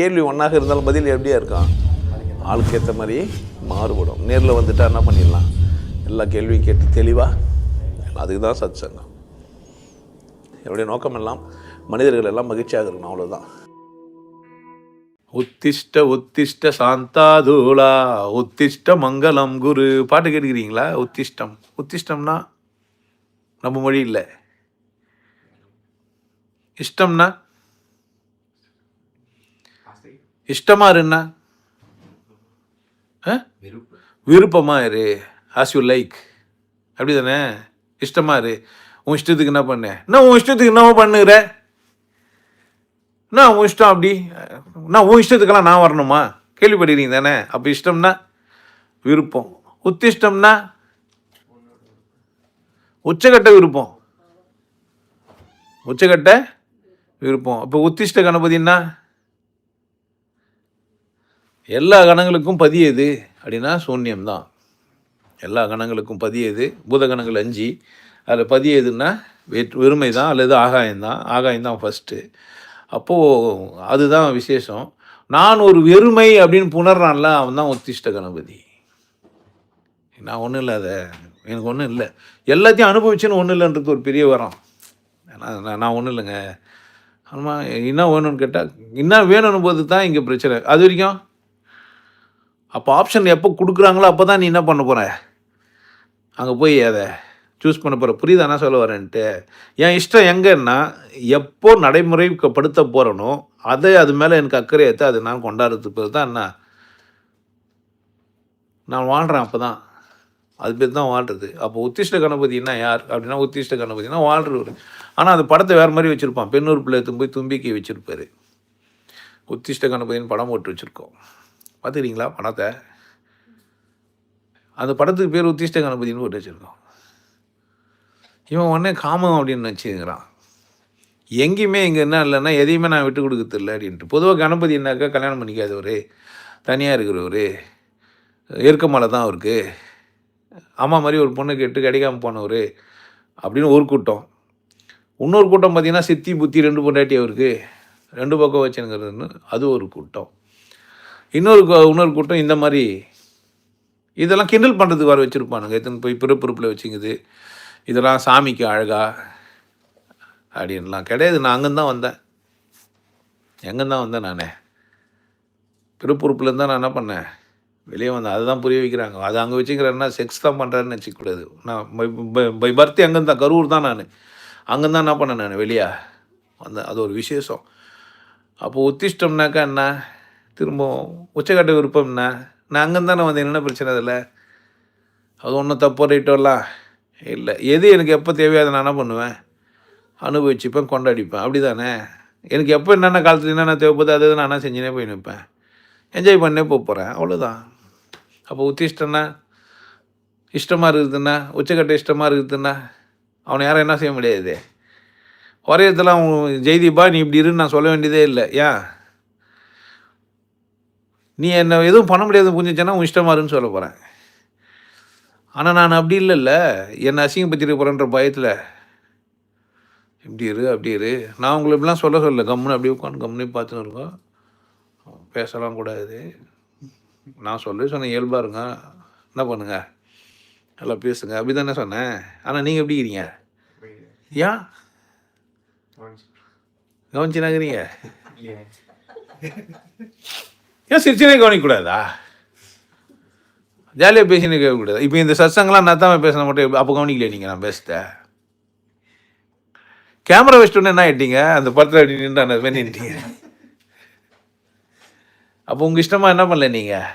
கேள்வி ஒன்றாக இருந்தாலும் பதில் எப்படியா இருக்கான் ஆளுக்கு ஏற்ற மாதிரி மாறுபடும். நேரில் வந்துட்டா என்ன பண்ணிடலாம்? எல்லா கேள்வியும் கேட்டு தெளிவாக அதுக்கு தான் சத் சங்கம் என்னுடைய நோக்கம் எல்லாம் மனிதர்கள் எல்லாம் மகிழ்ச்சியாக இருக்கணும் அவ்வளோதான் உத்திஷ்ட உத்திஷ்ட சாந்தாதூலா உத்திஷ்ட மங்களம் குரு. பாட்டு கேட்டுக்கிறீங்களா? உத்திஷ்டம். உத்திஷ்டம்னா நம்ம மொழி இல்லை. இஷ்டம்னா இஷ்டமா இருன்னா? விருப்பமா. இரு. ஆஸ் யூ லைக் அப்படி தானே இஷ்டமா இரு. உன் இஷ்டத்துக்கு என்ன பண்ண? என்ன உன் இஷ்டத்துக்கு என்னவோ பண்ணுகிற. என்ன உன் இஷ்டம் அப்படி. நான் உன் இஷ்டத்துக்கெல்லாம் நான் வரணுமா? கேள்விப்படுறீங்க தானே? அப்போ இஷ்டம்னா? விருப்பம். உத்திஷ்டம்னா? உச்சகட்ட விருப்பம். உச்சகட்ட விருப்பம். அப்போ உத்திஷ்ட கணபதினா எல்லா கணங்களுக்கும் பதியது அப்படின்னா சூன்யம்தான். எல்லா கணங்களுக்கும் பதியது பூதகணங்கள் அஞ்சு. அதில் பதியதுன்னா வெற் வெறுமை தான் அல்லது ஆகாயம்தான். ஆகாயம்தான் ஃபஸ்ட்டு அப்போது அதுதான் விசேஷம். நான் ஒரு வெறுமை அப்படின்னு புணர்றான்ல அவன் தான் உத்திஷ்ட கணபதி. நான் ஒன்றும் இல்லை அதை. எனக்கு ஒன்றும் இல்லை. எல்லாத்தையும் அனுபவிச்சுன்னு ஒன்றும் இல்லைன்றது ஒரு பெரிய வரம். நான் நான் ஒன்றும் இல்லைங்க. ஆமாம் என்ன வேணும்னு கேட்டால் என்ன வேணும்னு போது தான் இங்கே பிரச்சனை. அது வரைக்கும் அப்போ ஆப்ஷன் எப்போ கொடுக்குறாங்களோ அப்போ தான் நீ என்ன பண்ண போகிற அங்கே போய் அதை சூஸ் பண்ண போகிற புரியுதா சொல்ல வரேன்ட்டு? என் இஷ்டம் எங்கன்னா எப்போ நடைமுறைப்படுத்த போகிறனோ அதை அது மேலே எனக்கு அக்கறை ஏற்ற அது நான் கொண்டாடுறதுக்கு பேர் தான் என்ன நான் வாழ்கிறேன் அப்போ தான் அது பேர் தான் வாழ்றது. அப்போ உத்திஷ்ட கணபதினா யார்? அப்படின்னா உத்திஷ்ட கணபதினா வாழ்றவர். ஆனால் அந்த படத்தை வேறு மாதிரி வச்சுருப்பான். பெண்ணூர் பிள்ளை எடுத்து போய் தும்பிக்கை வச்சுருப்பாரு. உத்திஷ்ட கணபதினு படம் போட்டு வச்சுருக்கோம். பார்த்துக்கிறீங்களா படத்தை அந்த படத்துக்கு பேர் உத்திஷ்ட கணபதினு போட்டு வச்சுருக்கோம். இவன் உடனே காமம் அப்படின்னு வச்சுக்கிறான் எங்கேயுமே இங்கே என்ன இல்லைன்னா எதையுமே நான் விட்டு கொடுக்கறது இல்லை அப்படின்ட்டு. பொதுவாக கணபதி கல்யாணம் பண்ணிக்காதவர் தனியாக இருக்கிறவர் ஏற்கமலை தான் அவருக்கு. அம்மா மாதிரி ஒரு பொண்ணு கேட்டு கிடைக்காம போனவர் அப்படின்னு ஒரு கூட்டம். இன்னொரு கூட்டம் பார்த்தீங்கன்னா சித்தி புத்தி ரெண்டு பொண்டாட்டி அவருக்கு. ரெண்டு பக்கம் வச்சுங்கிறதுன்னு அது ஒரு கூட்டம். இன்னொரு இன்னொரு கூட்டம் இந்த மாதிரி இதெல்லாம் கிண்டல் பண்ணுறதுக்கு வர வச்சுருப்பானுங்க. எத்தனை போய் பிறப்புறுப்பில் வச்சுங்குது. இதெல்லாம் சாமிக்கு அழகா அப்படின்லாம் கிடையாது. நான் அங்கேருந்து தான் வந்தேன். எங்கேருந்தான் வந்தேன் நானே? பிறப்புறுப்புலேருந்து தான் நான் என்ன பண்ணேன்? வெளியே வந்தேன் அதுதான் புரிய வைக்கிறாங்க. அது அங்கே வச்சுக்கிறேன்னா செக்ஸ் தான் பண்ணுறேன்னு வச்சுக்கூடாது. நான் பை பர்த்தி அங்கேருந்து தான் கரூர் தான் நான். அங்கேருந்து தான் என்ன பண்ணேன் நான்? வெளியே வந்தேன். அது ஒரு விசேஷம். அப்போ உத்திஷ்டம்னாக்கா என்ன? திரும்பவும் உச்சக்கட்ட விருப்பம்ண்ணா நான் அங்கே தானே வந்து என்னென்ன பிரச்சனை அதில்? அது ஒன்றும் தப்பு ரைட்டோலாம் இல்லை? எது எனக்கு எப்போ தேவையோ அதை நான் என்ன பண்ணுவேன்? அனுபவிச்சுப்பேன் கொண்டாடிப்பேன். அப்படி தானே எனக்கு எப்போ என்னென்ன காலத்தில் என்னென்ன தேவைப்படுது அதை நான் என்ன செஞ்சுனே போய் நிற்பேன். என்ஜாய் பண்ணே போக போகிறேன் அவ்வளோதான் அப்போ உத்திஷ்டன்னா இஷ்டமாக இருக்குதுன்னா உச்சக்கட்ட இஷ்டமாக இருக்குதுன்னா அவனை யாரும் என்ன செய்ய முடியாது. வரையத்தில் அவன் ஜெய்தீபா நீ இப்படி இருன்னு நான் சொல்ல வேண்டியதே இல்லை. ஏன்? நீ என்ன எதுவும் பண்ண முடியாது புரிஞ்சிச்சேன்னா உன் இஷ்டமா இருன்னு சொல்ல போகிறேன் ஆனால் நான் அப்படி இல்லைல்ல. என்னை அசிங்கப்படுத்திட்டு போகிறேன்ற பயத்தில். இப்படி இரு அப்படி இரு. நான் உங்களை இப்படிலாம் சொல்ல சொல்ல கம்முன்னு அப்படியே உட்காந்து கம்முனே பார்த்துன்னு இருக்கோம். பேசலாம் கூடாது. நான் சொல்லி சொன்னேன் இயல்பாக இருங்க. என்ன பண்ணுங்க? நல்லா பேசுங்க. அப்படி தானே சொன்னேன். ஆனால் நீங்கள் எப்படி இருக்கிறீங்க ஏன்? கவனிச்சுனாங்கிறீங்க ஏன் சிரிச்சுனே கவனிக்கக்கூடாதா? ஜாலியாக பேசினே கேட்கக்கூடாது இப்போ இந்த சத்சங்கெலாம் நான் தான் பேசின மட்டும் அப்போ கவனிக்கல நீங்கள் நான் பேசிட்ட. கேமரா வச்சுட்டோன்னே என்ன ஆகிட்டீங்க அந்த படத்தில் அப்படி நின்று அந்த மாதிரி நின்றுட்டீங்க அப்போ உங்கள் இஷ்டமாக என்ன பண்ணல நீங்கள்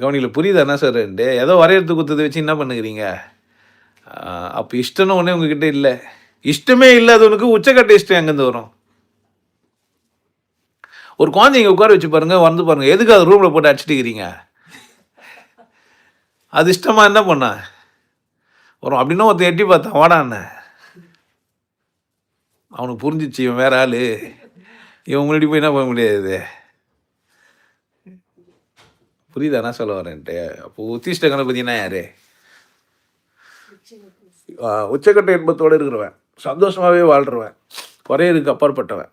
கவனிக்கல புரியுதா என்ன சார்? ரெண்டு ஏதோ வரையறது குத்ததை வச்சு என்ன பண்ணுகிறீங்க? அப்போ இஷ்டம்னு ஒன்றே உங்ககிட்ட இல்லை. இஷ்டமே இல்லாதவனுக்கு உச்சக்கட்ட இஷ்டம் எங்கேருந்து வரும்? ஒரு குழந்தைங்க உட்கார வச்சு பாருங்க வந்து பாருங்க. எதுக்கு அது ரூமில் போட்டு அடிச்சிட்டுக்கிறீங்க அது இஷ்டமா என்ன பண்ண. வரும். அப்படின்னா ஒருத்தன் எட்டி பார்த்தான். வாடான்னு அவனுக்கு புரிஞ்சிச்சு இவன் வேற ஆளு. இவன் முன்னாடி போய் என்ன பண்ண முடியாது? புரியுதா? நான் சொல்ல வரேன்ட்டு அப்போ உத்திஷ்ட கணபதினா யாரு? உச்சக்கட்ட இன்பத்தோடு இருக்கிறவன். சந்தோஷமாகவே வாழ்றவன். வரையறுக்கு அப்பாற்பட்டவன்.